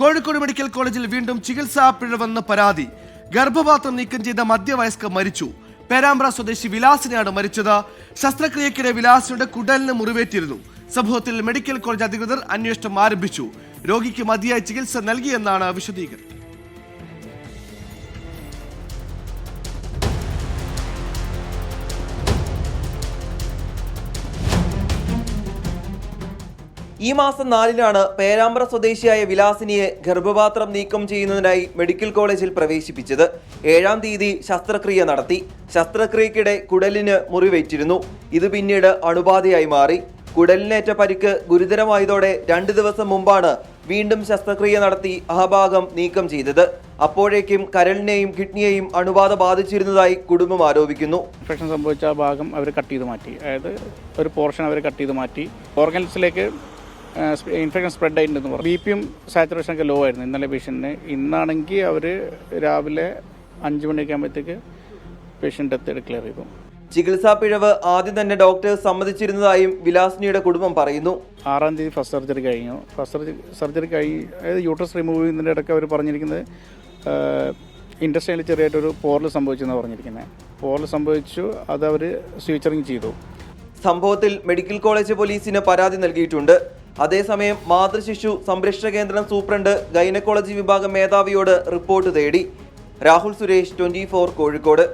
Kozhikode medical കോളേജിൽ വീണ്ടും ചികിത്സാ പിഴവെന്ന് പരാതി. ഗർഭപാത്രം നീക്കം ചെയ്ത മധ്യവയസ്ക മരിച്ചു. പേരാമ്പ്ര സ്വദേശി വിലാസിനെയാണ് മരിച്ചത്. ശസ്ത്രക്രിയക്കിടെ വിലാസിയുടെ കുടലിന് മുറിവേറ്റിരുന്നു. സംഭവത്തിൽ മെഡിക്കൽ കോളേജ് അധികൃതർ അന്വേഷണം ആരംഭിച്ചു. രോഗിക്ക് മതിയായ ചികിത്സ നൽകിയെന്നാണ് വിശദീകരണം. ഈ മാസം നാലിനാണ് പേരാമ്പ്ര സ്വദേശിയായ വിലാസിനിയെ ഗർഭപാത്രം നീക്കം ചെയ്യുന്നതിനായി മെഡിക്കൽ കോളേജിൽ പ്രവേശിപ്പിച്ചത്. ഏഴാം തീയതി ശസ്ത്രക്രിയ നടത്തി. ശസ്ത്രക്രിയക്കിടെ കുടലിന് മുറിവേറ്റിരുന്നു. ഇത് പിന്നീട് അണുബാധയായി മാറി. കുടലിനേറ്റ പരിക്ക് ഗുരുതരമായതോടെ രണ്ട് ദിവസം മുമ്പാണ് വീണ്ടും ശസ്ത്രക്രിയ നടത്തി ആ ഭാഗം നീക്കം ചെയ്തത്. അപ്പോഴേക്കും കരളിനെയും കിഡ്നിയെയും അണുബാധ ബാധിച്ചിരുന്നതായി കുടുംബം ആരോപിക്കുന്നു. ഇൻഫെക്ഷൻ സംഭവിച്ച ഭാഗം അവർ കട്ട് ചെയ്ത് മാറ്റി. അതായത് ഒരു പോർഷൻ അവർ കട്ട് ചെയ്ത് മാറ്റി. ഓർഗൻസിലേക്ക് ഇൻഫെക്ഷൻ സ്പ്രെഡ് ആയിട്ടുണ്ടെന്ന് പറഞ്ഞു. ബി പിയും സാച്ചുറേഷൻ ഒക്കെ ലോ ആയിരുന്നു ഇന്നലെ പേഷ്യന്റിന് ഇന്നാണെങ്കിൽ അവർ രാവിലെ അഞ്ച് മണിയൊക്കെ ആകുമ്പോഴത്തേക്ക് പേഷ്യന്റ് ഡെത്ത് ഡിക്ലെയർ ചെയ്തു. ചികിത്സാ പിഴവ് ആദ്യം തന്നെ ഡോക്ടർ സമ്മതിച്ചിരുന്നതായും വിലാസിനിയുടെ കുടുംബം പറയുന്നു. ആറാം തീയതി ഫസ്റ്റ് സർജറി കഴിഞ്ഞു. ഫസ്റ്റ് സർജറി സർജറി കഴിഞ്ഞ് അതായത് യൂട്രസ് റിമൂവ് ചെയ്യുന്നതിന്റെ ഇടയ്ക്ക് അവർ പറഞ്ഞിരിക്കുന്നത് ഇൻഡസ്ട്രിയിൽ ചെറിയായിട്ടൊരു പോറൽ സംഭവിച്ചെന്നാണ് പറഞ്ഞിരിക്കുന്നത് പോറൽ സംഭവിച്ചു അത് അവർ സ്വീച്ചറിങ് ചെയ്തു. സംഭവത്തിൽ മെഡിക്കൽ കോളേജ് പോലീസിന് പരാതി നൽകിയിട്ടുണ്ട്. അതേസമയം മാതൃശിശു സംരക്ഷണ കേന്ദ്രം സൂപ്രണ്ട് ഗൈനക്കോളജി വിഭാഗം മേധാവിയോട് റിപ്പോർട്ട് തേടി. രാഹുൽ സുരേഷ് ട്വന്റി കോഴിക്കോട്.